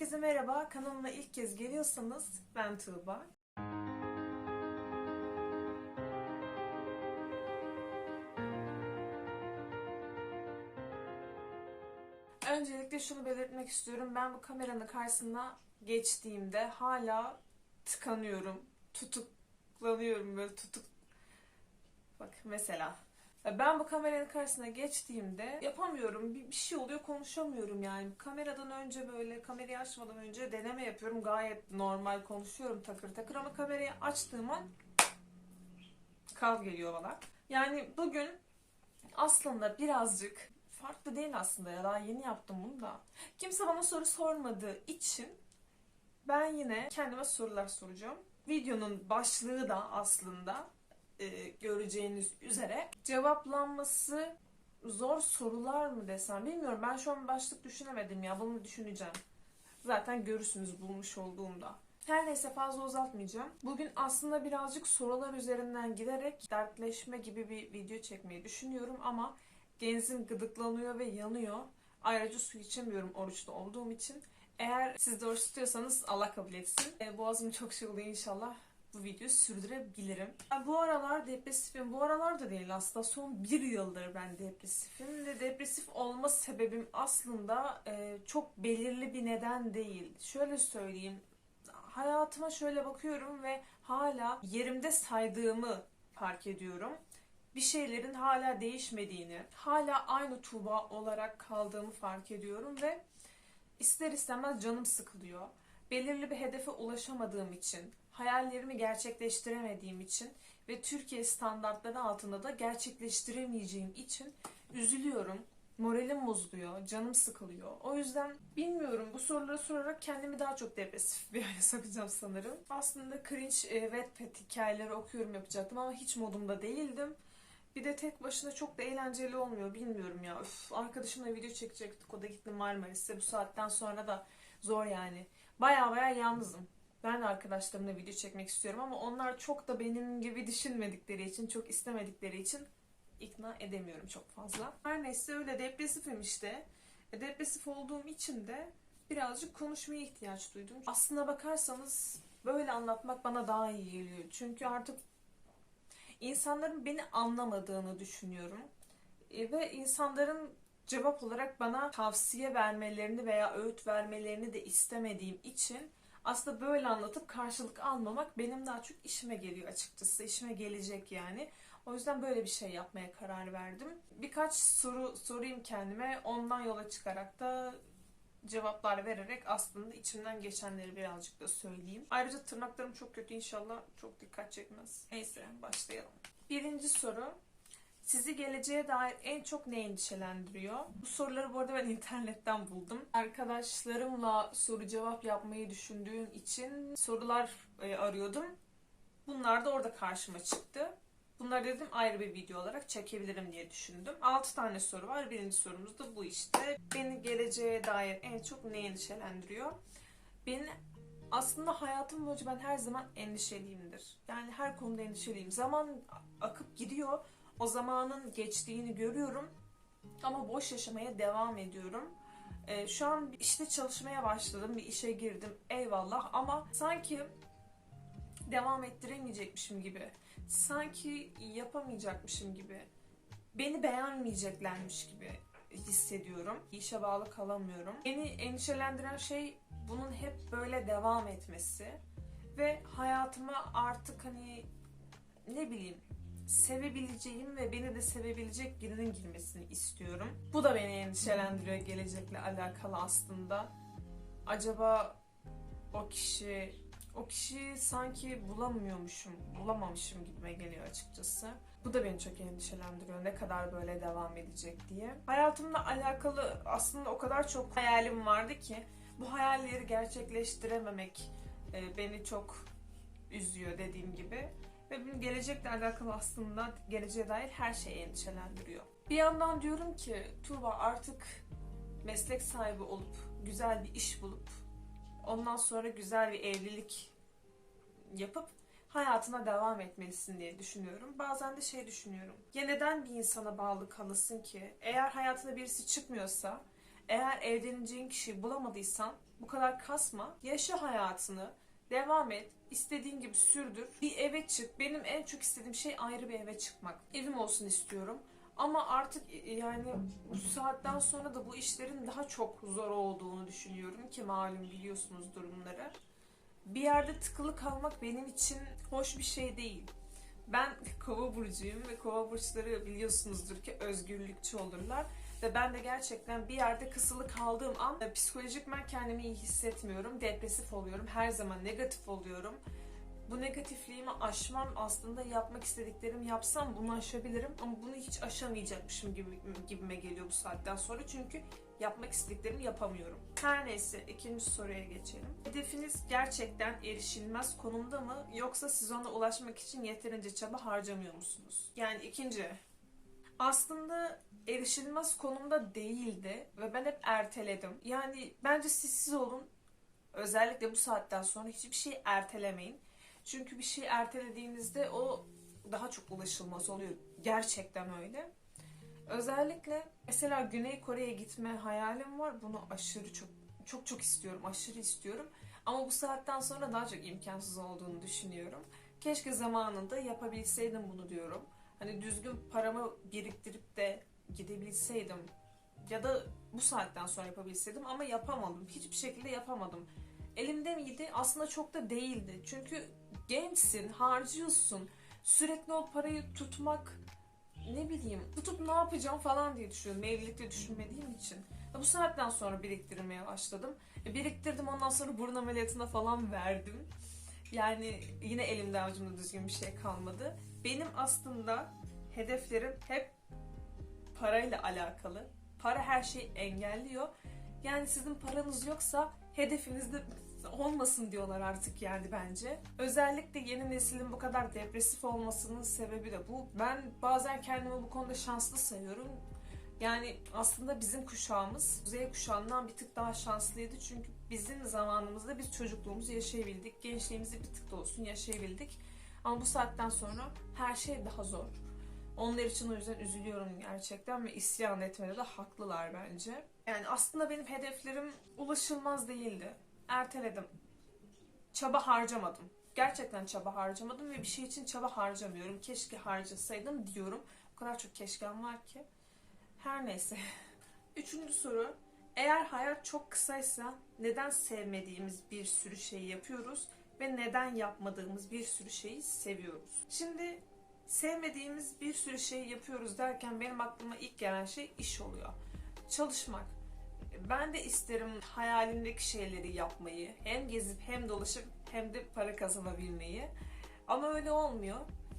Herkese merhaba. Kanalıma ilk kez geliyorsanız ben Tuğba. Öncelikle şunu belirtmek istiyorum. Ben bu kameranın karşısına geçtiğimde hala tıkanıyorum. Tutuklanıyorum böyle tutuk. Bak mesela. Ben bu kameranın karşısına geçtiğimde yapamıyorum. Bir, bir şey oluyor konuşamıyorum yani. Kameradan önce böyle kamerayı açmadan önce deneme yapıyorum. Gayet normal konuşuyorum takır takır ama kamerayı açtığım an kal geliyor bana. Yani bugün aslında birazcık farklı değil aslında ya daha yeni yaptım bunu da. Kimse bana soru sormadığı için ben yine kendime sorular soracağım. Videonun başlığı da aslında e, göreceğiniz üzere cevaplanması zor sorular mı desem bilmiyorum. Ben şu an başlık düşünemedim ya bunu düşüneceğim. Zaten görürsünüz bulmuş olduğumda. Her neyse fazla uzatmayacağım. Bugün aslında birazcık sorular üzerinden giderek dertleşme gibi bir video çekmeyi düşünüyorum ama genzim gıdıklanıyor ve yanıyor. Ayrıca su içemiyorum oruçlu olduğum için. Eğer siz de oruç tutuyorsanız Allah kabul etsin. E, boğazım çok şey inşallah bu videoyu sürdürebilirim. Ben bu aralar depresifim. Bu aralar da değil aslında son bir yıldır ben depresifim. Ve depresif olma sebebim aslında e, çok belirli bir neden değil. Şöyle söyleyeyim. Hayatıma şöyle bakıyorum ve hala yerimde saydığımı fark ediyorum. Bir şeylerin hala değişmediğini, hala aynı Tuğba olarak kaldığımı fark ediyorum ve ister istemez canım sıkılıyor. Belirli bir hedefe ulaşamadığım için, hayallerimi gerçekleştiremediğim için ve Türkiye standartları altında da gerçekleştiremeyeceğim için üzülüyorum. Moralim bozuluyor, canım sıkılıyor. O yüzden bilmiyorum bu soruları sorarak kendimi daha çok depresif bir hale sokacağım sanırım. Aslında cringe e, Wattpad hikayeleri okuyorum yapacaktım ama hiç modumda değildim. Bir de tek başına çok da eğlenceli olmuyor bilmiyorum ya. Üf, arkadaşımla video çekecektik o da gitti Marmaris'e. Bu saatten sonra da zor yani. Baya baya yalnızım. Ben arkadaşlarımla video çekmek istiyorum ama onlar çok da benim gibi düşünmedikleri için, çok istemedikleri için ikna edemiyorum çok fazla. Her neyse öyle depresifim işte. E, depresif olduğum için de birazcık konuşmaya ihtiyaç duydum. Aslına bakarsanız böyle anlatmak bana daha iyi geliyor. Çünkü artık insanların beni anlamadığını düşünüyorum. E, ve insanların cevap olarak bana tavsiye vermelerini veya öğüt vermelerini de istemediğim için aslında böyle anlatıp karşılık almamak benim daha çok işime geliyor açıkçası. İşime gelecek yani. O yüzden böyle bir şey yapmaya karar verdim. Birkaç soru sorayım kendime. Ondan yola çıkarak da cevaplar vererek aslında içimden geçenleri birazcık da söyleyeyim. Ayrıca tırnaklarım çok kötü inşallah çok dikkat çekmez. Neyse başlayalım. Birinci soru. Sizi geleceğe dair en çok ne endişelendiriyor? Bu soruları bu arada ben internetten buldum. Arkadaşlarımla soru cevap yapmayı düşündüğüm için sorular e, arıyordum. Bunlar da orada karşıma çıktı. Bunları dedim ayrı bir video olarak çekebilirim diye düşündüm. 6 tane soru var. Birinci sorumuz da bu işte. Beni geleceğe dair en çok ne endişelendiriyor? Beni aslında hayatım boyunca ben her zaman endişeliyimdir. Yani her konuda endişeliyim. Zaman akıp gidiyor. O zamanın geçtiğini görüyorum. Ama boş yaşamaya devam ediyorum. Ee, şu an işte çalışmaya başladım. Bir işe girdim. Eyvallah. Ama sanki devam ettiremeyecekmişim gibi. Sanki yapamayacakmışım gibi. Beni beğenmeyeceklermiş gibi hissediyorum. İşe bağlı kalamıyorum. Beni endişelendiren şey bunun hep böyle devam etmesi ve hayatıma artık hani ne bileyim sevebileceğim ve beni de sevebilecek birinin girmesini istiyorum. Bu da beni endişelendiriyor gelecekle alakalı aslında. Acaba o kişi o kişiyi sanki bulamıyormuşum, bulamamışım gibime geliyor açıkçası. Bu da beni çok endişelendiriyor. Ne kadar böyle devam edecek diye. Hayatımla alakalı aslında o kadar çok hayalim vardı ki bu hayalleri gerçekleştirememek e, beni çok üzüyor dediğim gibi. Ve benim gelecekle alakalı aslında geleceğe dair her şey endişelendiriyor. Bir yandan diyorum ki Tuğba artık meslek sahibi olup güzel bir iş bulup ondan sonra güzel bir evlilik yapıp hayatına devam etmelisin diye düşünüyorum. Bazen de şey düşünüyorum. Ya neden bir insana bağlı kalasın ki? Eğer hayatına birisi çıkmıyorsa, eğer evleneceğin kişiyi bulamadıysan Bu kadar kasma. Yaşa hayatını. Devam et. istediğin gibi sürdür. Bir eve çık. Benim en çok istediğim şey ayrı bir eve çıkmak. Evim olsun istiyorum. Ama artık e, yani bu saatten sonra da bu işlerin daha çok zor olduğunu düşünüyorum ki malum biliyorsunuz durumları. Bir yerde tıkılı kalmak benim için hoş bir şey değil. Ben kova burcuyum ve kova burçları biliyorsunuzdur ki özgürlükçü olurlar. Ve ben de gerçekten bir yerde kısılı kaldığım an e, psikolojik ben kendimi iyi hissetmiyorum. Depresif oluyorum. Her zaman negatif oluyorum. Bu negatifliğimi aşmam aslında yapmak istediklerimi yapsam bunu aşabilirim ama bunu hiç aşamayacakmışım gibi gibime geliyor bu saatten sonra çünkü yapmak istediklerimi yapamıyorum. Her neyse ikinci soruya geçelim. Hedefiniz gerçekten erişilmez konumda mı yoksa siz ona ulaşmak için yeterince çaba harcamıyor musunuz? Yani ikinci aslında erişilmez konumda değildi ve ben hep erteledim. Yani bence siz siz olun. Özellikle bu saatten sonra hiçbir şey ertelemeyin. Çünkü bir şey ertelediğinizde o daha çok ulaşılmaz oluyor. Gerçekten öyle. Özellikle mesela Güney Kore'ye gitme hayalim var. Bunu aşırı çok çok çok istiyorum. Aşırı istiyorum. Ama bu saatten sonra daha çok imkansız olduğunu düşünüyorum. Keşke zamanında yapabilseydim bunu diyorum. Hani düzgün paramı biriktirip de gidebilseydim ya da bu saatten sonra yapabilseydim ama yapamadım. Hiçbir şekilde yapamadım. Elimde miydi? Aslında çok da değildi. Çünkü gençsin, harcıyorsun. Sürekli o parayı tutmak ne bileyim tutup ne yapacağım falan diye düşünüyorum. Evlilikte düşünmediğim için. Bu saatten sonra biriktirmeye başladım. E, Biriktirdim ondan sonra burun ameliyatına falan verdim. Yani yine elimde avucumda düzgün bir şey kalmadı. Benim aslında hedeflerim hep parayla alakalı. Para her şeyi engelliyor. Yani sizin paranız yoksa hedefinizde olmasın diyorlar artık yani bence. Özellikle yeni neslin bu kadar depresif olmasının sebebi de bu. Ben bazen kendimi bu konuda şanslı sayıyorum. Yani aslında bizim kuşağımız Z kuşağından bir tık daha şanslıydı. Çünkü bizim zamanımızda biz çocukluğumuzu yaşayabildik. Gençliğimizi bir tık da olsun yaşayabildik. Ama bu saatten sonra her şey daha zor. Onlar için o yüzden üzülüyorum gerçekten ve isyan etmede de haklılar bence. Yani aslında benim hedeflerim ulaşılmaz değildi. Erteledim. Çaba harcamadım. Gerçekten çaba harcamadım ve bir şey için çaba harcamıyorum. Keşke harcasaydım diyorum. O kadar çok keşkem var ki. Her neyse. Üçüncü soru. Eğer hayat çok kısaysa neden sevmediğimiz bir sürü şeyi yapıyoruz ve neden yapmadığımız bir sürü şeyi seviyoruz? Şimdi sevmediğimiz bir sürü şey yapıyoruz derken benim aklıma ilk gelen şey iş oluyor. Çalışmak. Ben de isterim hayalimdeki şeyleri yapmayı. Hem gezip hem dolaşıp hem de para kazanabilmeyi. Ama öyle olmuyor.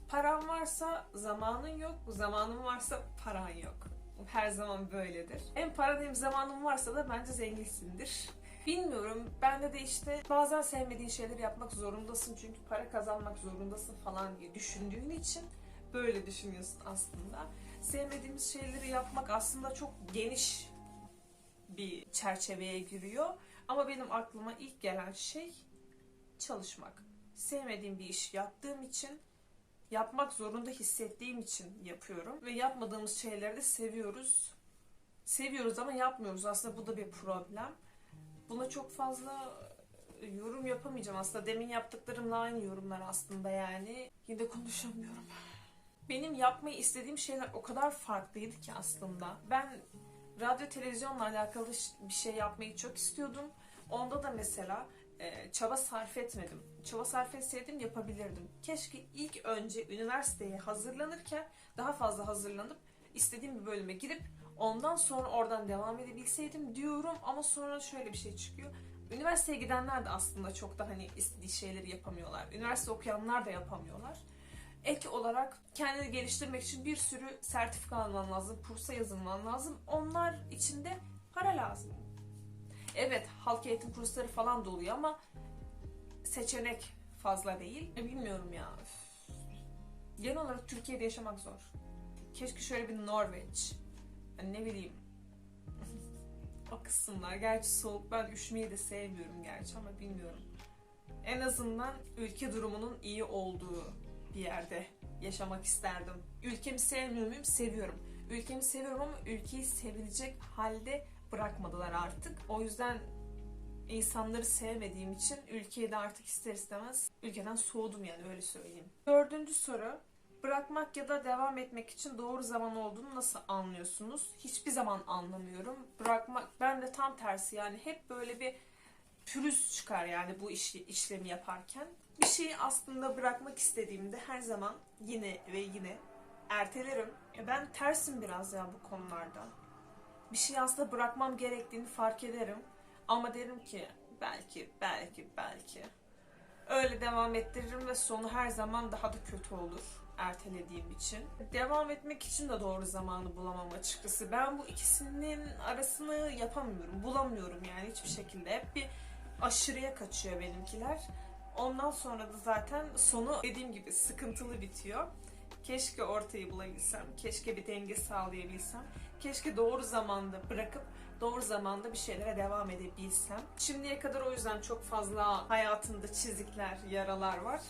Paran varsa zamanın yok, zamanın varsa paran yok. Her zaman böyledir. Hem paran hem zamanın varsa da bence zenginsindir. Bilmiyorum. Bende de işte bazen sevmediğin şeyleri yapmak zorundasın çünkü para kazanmak zorundasın falan diye düşündüğün için böyle düşünüyorsun aslında. Sevmediğimiz şeyleri yapmak aslında çok geniş bir çerçeveye giriyor. Ama benim aklıma ilk gelen şey çalışmak. Sevmediğim bir iş yaptığım için, yapmak zorunda hissettiğim için yapıyorum. Ve yapmadığımız şeyleri de seviyoruz. Seviyoruz ama yapmıyoruz. Aslında bu da bir problem. Buna çok fazla yorum yapamayacağım aslında. Demin yaptıklarımla aynı yorumlar aslında yani. Yine konuşamıyorum. Benim yapmayı istediğim şeyler o kadar farklıydı ki aslında. Ben radyo televizyonla alakalı bir şey yapmayı çok istiyordum. Onda da mesela e, çaba sarf etmedim. Çaba sarf etseydim yapabilirdim. Keşke ilk önce üniversiteye hazırlanırken daha fazla hazırlanıp istediğim bir bölüme girip ondan sonra oradan devam edebilseydim diyorum ama sonra şöyle bir şey çıkıyor. Üniversiteye gidenler de aslında çok da hani istediği şeyleri yapamıyorlar. Üniversite okuyanlar da yapamıyorlar ek olarak kendini geliştirmek için bir sürü sertifika alman lazım, kursa yazılman lazım. Onlar için de para lazım. Evet, halk eğitim kursları falan da ama seçenek fazla değil. E, bilmiyorum ya. Genel olarak Türkiye'de yaşamak zor. Keşke şöyle bir Norveç, yani ne bileyim o kısımlar. Gerçi soğuk, ben üşümeyi de sevmiyorum gerçi ama bilmiyorum. En azından ülke durumunun iyi olduğu bir yerde yaşamak isterdim. Ülkemi sevmiyor muyum? Seviyorum. Ülkemi seviyorum ama ülkeyi sevilecek halde bırakmadılar artık. O yüzden insanları sevmediğim için ülkeyi de artık ister istemez ülkeden soğudum yani öyle söyleyeyim. Dördüncü soru. Bırakmak ya da devam etmek için doğru zaman olduğunu nasıl anlıyorsunuz? Hiçbir zaman anlamıyorum. Bırakmak ben de tam tersi yani hep böyle bir pürüz çıkar yani bu işi işlemi yaparken. Bir şeyi aslında bırakmak istediğimde her zaman yine ve yine ertelerim. E ben tersim biraz ya bu konularda. Bir şey aslında bırakmam gerektiğini fark ederim. Ama derim ki belki, belki, belki. Öyle devam ettiririm ve sonu her zaman daha da kötü olur ertelediğim için. Devam etmek için de doğru zamanı bulamam açıkçası. Ben bu ikisinin arasını yapamıyorum, bulamıyorum yani hiçbir şekilde. Hep bir aşırıya kaçıyor benimkiler. Ondan sonra da zaten sonu dediğim gibi sıkıntılı bitiyor. Keşke ortayı bulabilsem, keşke bir denge sağlayabilsem, keşke doğru zamanda bırakıp doğru zamanda bir şeylere devam edebilsem. Şimdiye kadar o yüzden çok fazla hayatımda çizikler, yaralar var.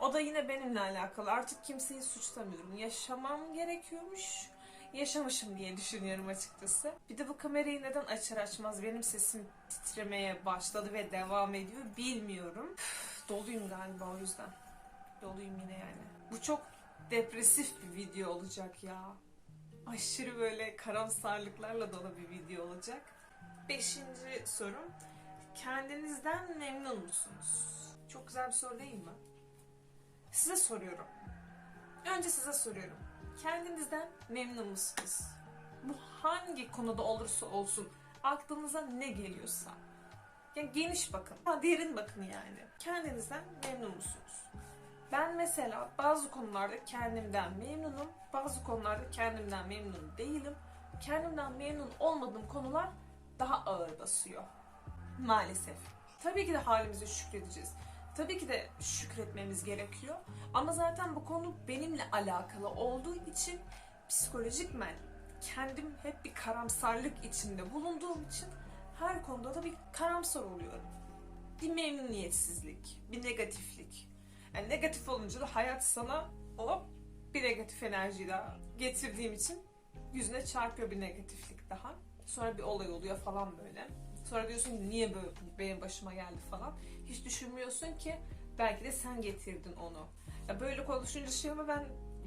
O da yine benimle alakalı. Artık kimseyi suçlamıyorum. Yaşamam gerekiyormuş. Yaşamışım diye düşünüyorum açıkçası. Bir de bu kamerayı neden açar açmaz benim sesim titremeye başladı ve devam ediyor bilmiyorum. Doluyum galiba o yüzden. Doluyum yine yani. Bu çok depresif bir video olacak ya. Aşırı böyle karamsarlıklarla dolu bir video olacak. Beşinci sorum. Kendinizden memnun musunuz? Çok güzel bir soru değil mi? Size soruyorum. Önce size soruyorum. Kendinizden memnun musunuz? Bu hangi konuda olursa olsun aklınıza ne geliyorsa. Yani geniş bakın. Ha, derin bakın yani. Kendinizden memnun musunuz? Ben mesela bazı konularda kendimden memnunum. Bazı konularda kendimden memnun değilim. Kendimden memnun olmadığım konular daha ağır basıyor. Maalesef. Tabii ki de halimize şükredeceğiz. Tabii ki de şükretmemiz gerekiyor. Ama zaten bu konu benimle alakalı olduğu için psikolojikmen kendim hep bir karamsarlık içinde bulunduğum için her konuda da bir karamsar oluyorum. Bir memnuniyetsizlik, bir negatiflik. Yani negatif olunca da hayat sana hop bir negatif enerji daha getirdiğim için yüzüne çarpıyor bir negatiflik daha. Sonra bir olay oluyor falan böyle. Sonra diyorsun niye böyle benim başıma geldi falan. Hiç düşünmüyorsun ki belki de sen getirdin onu. Ya böyle konuşunca şey ama ben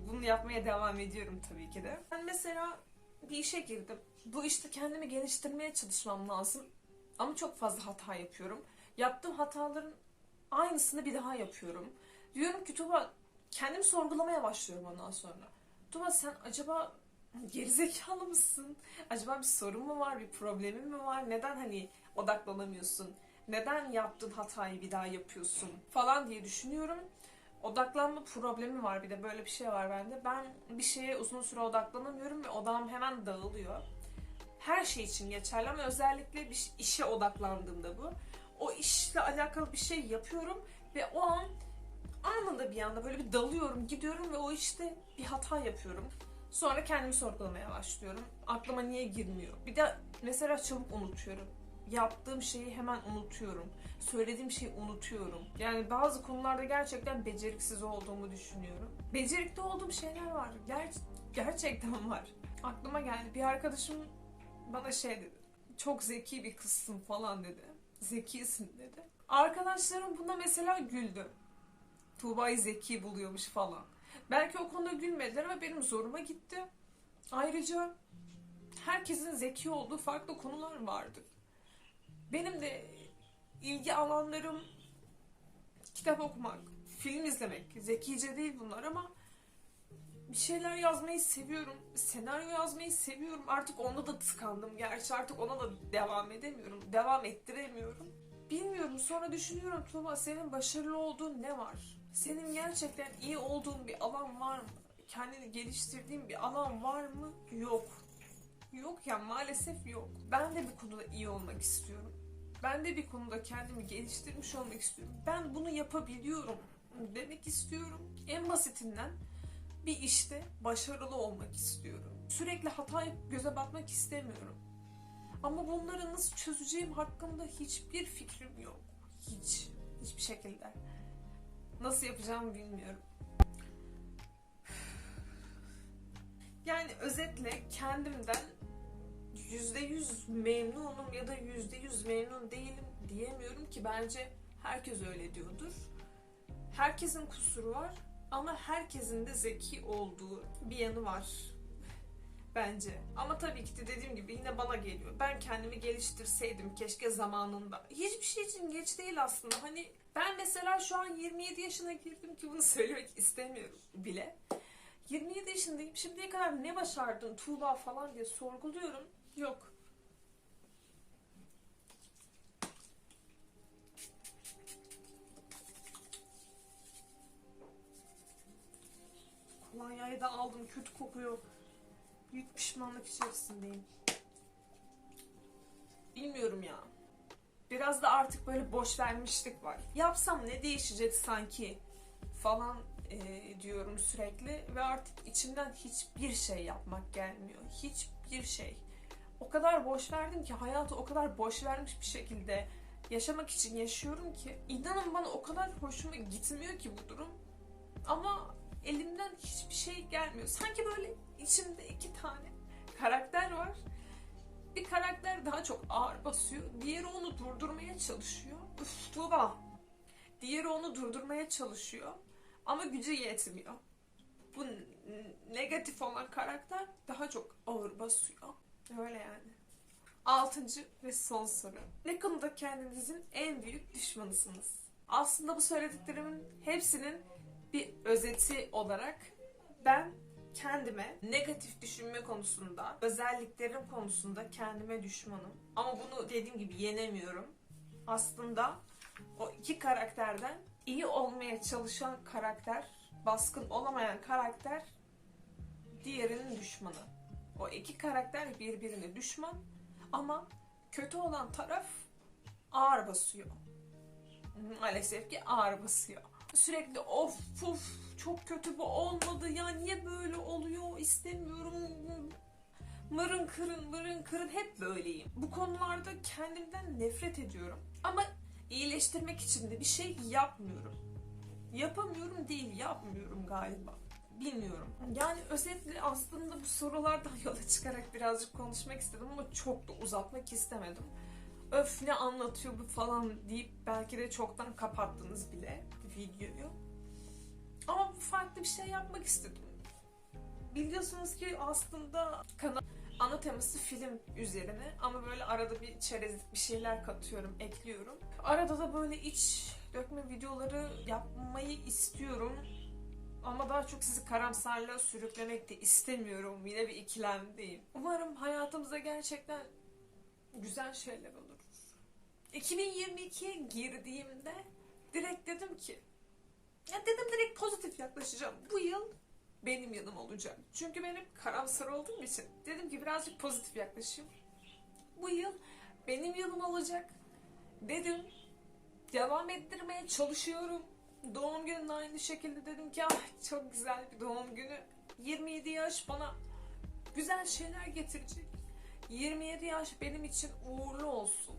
bunu yapmaya devam ediyorum tabii ki de. Ben mesela bir işe girdim. Bu işte kendimi geliştirmeye çalışmam lazım. Ama çok fazla hata yapıyorum. Yaptığım hataların aynısını bir daha yapıyorum. Diyorum ki Tuba kendimi sorgulamaya başlıyorum ondan sonra. Tuba sen acaba gerizekalı mısın? Acaba bir sorun mu var, bir problemin mi var? Neden hani odaklanamıyorsun? Neden yaptığın hatayı bir daha yapıyorsun? Falan diye düşünüyorum. Odaklanma problemi var bir de böyle bir şey var bende. Ben bir şeye uzun süre odaklanamıyorum ve odağım hemen dağılıyor. Her şey için geçerli ama özellikle bir işe odaklandığımda bu. O işle alakalı bir şey yapıyorum ve o an anında bir anda böyle bir dalıyorum, gidiyorum ve o işte bir hata yapıyorum. Sonra kendimi sorgulamaya başlıyorum. Aklıma niye girmiyor? Bir de mesela çabuk unutuyorum. Yaptığım şeyi hemen unutuyorum. Söylediğim şeyi unutuyorum. Yani bazı konularda gerçekten beceriksiz olduğumu düşünüyorum. Becerikli olduğum şeyler var. Ger- gerçekten var. Aklıma geldi. Bir arkadaşım bana şey dedi. Çok zeki bir kızsın falan dedi. Zekisin dedi. Arkadaşlarım buna mesela güldü. Tuğba'yı zeki buluyormuş falan. Belki o konuda gülmediler ama benim zoruma gitti. Ayrıca herkesin zeki olduğu farklı konular vardı. Benim de ilgi alanlarım kitap okumak, film izlemek. Zekice değil bunlar ama bir şeyler yazmayı seviyorum. Senaryo yazmayı seviyorum. Artık onda da tıkandım. Gerçi artık ona da devam edemiyorum. Devam ettiremiyorum. Bilmiyorum. Sonra düşünüyorum Tuğba senin başarılı olduğun ne var? Senin gerçekten iyi olduğun bir alan var mı? Kendini geliştirdiğin bir alan var mı? Yok. Yok ya maalesef yok. Ben de bir konuda iyi olmak istiyorum. Ben de bir konuda kendimi geliştirmiş olmak istiyorum. Ben bunu yapabiliyorum demek istiyorum. En basitinden bir işte başarılı olmak istiyorum. Sürekli hata yapıp göze batmak istemiyorum. Ama bunları nasıl çözeceğim hakkında hiçbir fikrim yok. Hiç. Hiçbir şekilde. Nasıl yapacağımı bilmiyorum. Yani özetle kendimden yüzde yüz memnunum ya da yüzde yüz memnun değilim diyemiyorum ki bence herkes öyle diyordur. Herkesin kusuru var ama herkesin de zeki olduğu bir yanı var bence. Ama tabii ki de dediğim gibi yine bana geliyor. Ben kendimi geliştirseydim keşke zamanında. Hiçbir şey için geç değil aslında. Hani ben mesela şu an 27 yaşına girdim ki bunu söylemek istemiyorum bile. 27 yaşındayım. Şimdiye kadar ne başardın Tuğba falan diye sorguluyorum. Yok. Kolonyayı da aldım. Kötü kokuyor. Büyük pişmanlık içerisindeyim. Bilmiyorum ya. Biraz da artık böyle boş vermişlik var. Yapsam ne değişecek sanki falan e, diyorum sürekli ve artık içimden hiçbir şey yapmak gelmiyor. Hiçbir şey. O kadar boş verdim ki hayatı o kadar boş vermiş bir şekilde yaşamak için yaşıyorum ki inanın bana o kadar hoşuma gitmiyor ki bu durum. Ama elimden hiçbir şey gelmiyor. Sanki böyle içimde iki tane karakter var. Bir karakter daha çok ağır basıyor. Diğeri onu durdurmaya çalışıyor. Üf Tuğba. Diğeri onu durdurmaya çalışıyor. Ama gücü yetmiyor. Bu negatif olan karakter daha çok ağır basıyor. Öyle yani. Altıncı ve son soru. Ne konuda kendinizin en büyük düşmanısınız? Aslında bu söylediklerimin hepsinin bir özeti olarak ben kendime negatif düşünme konusunda, özelliklerim konusunda kendime düşmanım. Ama bunu dediğim gibi yenemiyorum. Aslında o iki karakterden iyi olmaya çalışan karakter, baskın olamayan karakter diğerinin düşmanı. O iki karakter birbirine düşman ama kötü olan taraf ağır basıyor. Maalesef ki ağır basıyor. Sürekli of puf çok kötü bu olmadı ya niye böyle oluyor istemiyorum mırın kırın mırın kırın hep böyleyim. Bu konularda kendimden nefret ediyorum. Ama iyileştirmek için de bir şey yapmıyorum. Yapamıyorum değil yapmıyorum galiba. Bilmiyorum. Yani özetle aslında bu sorulardan yola çıkarak birazcık konuşmak istedim ama çok da uzatmak istemedim. Öf ne anlatıyor bu falan deyip belki de çoktan kapattınız bile videoyu. Ama farklı bir şey yapmak istedim. Biliyorsunuz ki aslında kanal ana teması film üzerine ama böyle arada bir çerezlik bir şeyler katıyorum, ekliyorum. Arada da böyle iç dökme videoları yapmayı istiyorum. Ama daha çok sizi karamsarlığa sürüklemek de istemiyorum. Yine bir ikilemdeyim. Umarım hayatımıza gerçekten güzel şeyler olur. 2022'ye girdiğimde direkt dedim ki ya dedim direkt pozitif yaklaşacağım. Bu yıl benim yanım olacak. Çünkü benim karamsar olduğum için dedim ki birazcık pozitif yaklaşayım. Bu yıl benim yılım olacak. Dedim devam ettirmeye çalışıyorum. Doğum gününde aynı şekilde dedim ki ah çok güzel bir doğum günü. 27 yaş bana güzel şeyler getirecek. 27 yaş benim için uğurlu olsun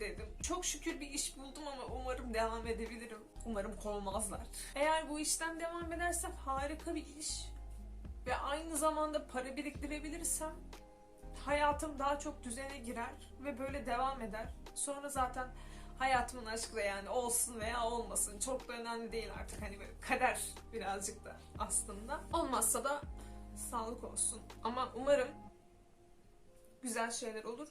dedim. Çok şükür bir iş buldum ama umarım devam edebilirim. Umarım kovmazlar. Eğer bu işten devam edersem harika bir iş ve aynı zamanda para biriktirebilirsem hayatım daha çok düzene girer ve böyle devam eder. Sonra zaten hayatımın aşkı yani olsun veya olmasın çok da önemli değil artık hani böyle kader birazcık da aslında. Olmazsa da sağlık olsun. Ama umarım güzel şeyler olur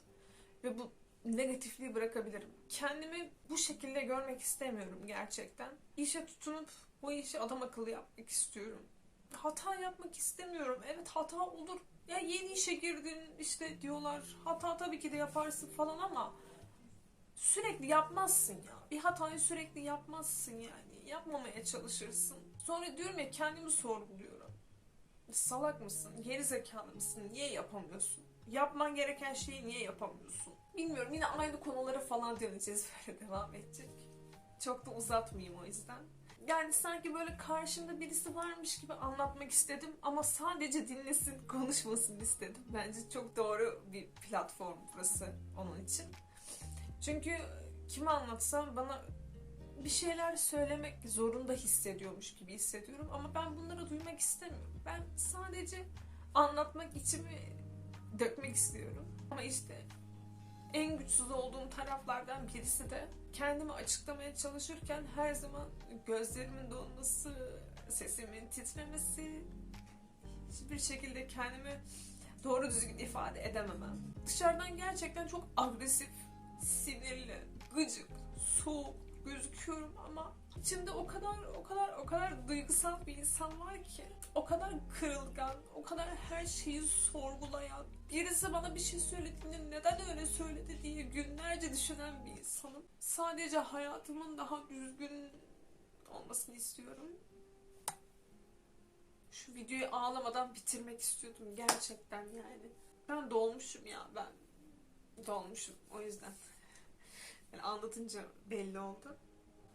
ve bu negatifliği bırakabilirim. Kendimi bu şekilde görmek istemiyorum gerçekten. İşe tutunup bu işi adam akıllı yapmak istiyorum. Hata yapmak istemiyorum. Evet hata olur. Ya yeni işe girdin işte diyorlar. Hata tabii ki de yaparsın falan ama sürekli yapmazsın ya. Bir hatayı sürekli yapmazsın yani. Yapmamaya çalışırsın. Sonra diyorum ya kendimi sorguluyorum. Salak mısın? Geri zekalı mısın? Niye yapamıyorsun? Yapman gereken şeyi niye yapamıyorsun? Bilmiyorum yine aynı konulara falan döneceğiz böyle devam edecek. Çok da uzatmayayım o yüzden. Yani sanki böyle karşımda birisi varmış gibi anlatmak istedim ama sadece dinlesin, konuşmasın istedim. Bence çok doğru bir platform burası onun için. Çünkü kime anlatsam bana bir şeyler söylemek zorunda hissediyormuş gibi hissediyorum ama ben bunları duymak istemiyorum. Ben sadece anlatmak içimi dökmek istiyorum. Ama işte en güçsüz olduğum taraflardan birisi de kendimi açıklamaya çalışırken her zaman gözlerimin donması, sesimin titremesi, hiçbir şekilde kendimi doğru düzgün ifade edememem. Dışarıdan gerçekten çok agresif, sinirli, gıcık, soğuk gözüküyorum ama içimde o kadar o kadar o kadar duygusal bir insan var ki o kadar kırılgan, o kadar her şeyi sorgulayan, birisi bana bir şey söylediğinde neden öyle söyledi diye günlerce düşünen bir insanım. Sadece hayatımın daha düzgün olmasını istiyorum. Şu videoyu ağlamadan bitirmek istiyordum gerçekten yani. Ben dolmuşum ya ben. Dolmuşum o yüzden. Yani anlatınca belli oldu.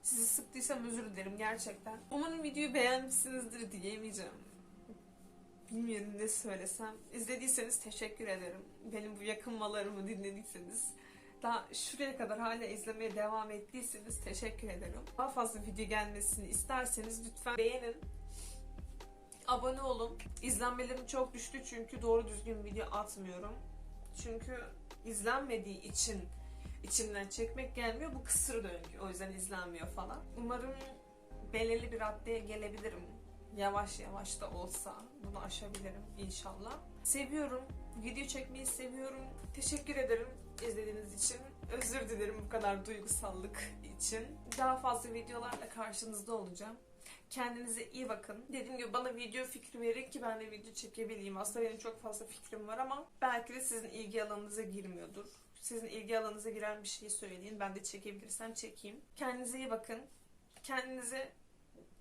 Sizi sıktıysam özür dilerim gerçekten. Umarım videoyu beğenmişsinizdir diyemeyeceğim. Bilmiyorum ne söylesem. İzlediyseniz teşekkür ederim. Benim bu yakınmalarımı dinlediyseniz. Daha şuraya kadar hala izlemeye devam ettiyseniz teşekkür ederim. Daha fazla video gelmesini isterseniz lütfen beğenin. Abone olun. İzlenmelerim çok düştü çünkü doğru düzgün video atmıyorum. Çünkü izlenmediği için içimden çekmek gelmiyor. Bu kısır döngü. O yüzden izlenmiyor falan. Umarım belirli bir raddeye gelebilirim. Yavaş yavaş da olsa bunu aşabilirim inşallah. Seviyorum. Video çekmeyi seviyorum. Teşekkür ederim izlediğiniz için. Özür dilerim bu kadar duygusallık için. Daha fazla videolarla karşınızda olacağım. Kendinize iyi bakın. Dediğim gibi bana video fikri verin ki ben de video çekebileyim. Aslında benim çok fazla fikrim var ama belki de sizin ilgi alanınıza girmiyordur. Sizin ilgi alanınıza giren bir şeyi söyleyin. Ben de çekebilirsem çekeyim. Kendinize iyi bakın. Kendinize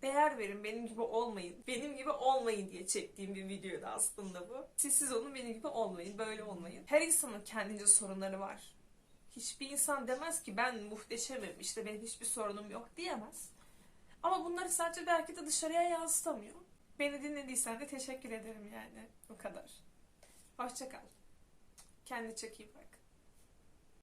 değer verin. Benim gibi olmayın. Benim gibi olmayın diye çektiğim bir videoydu aslında bu. Siz siz olun benim gibi olmayın. Böyle olmayın. Her insanın kendince sorunları var. Hiçbir insan demez ki ben muhteşemim. işte benim hiçbir sorunum yok diyemez. Ama bunları sadece belki de dışarıya yansıtamıyor. Beni dinlediysen de teşekkür ederim yani. O kadar. Hoşça kal. Kendine çok iyi bak.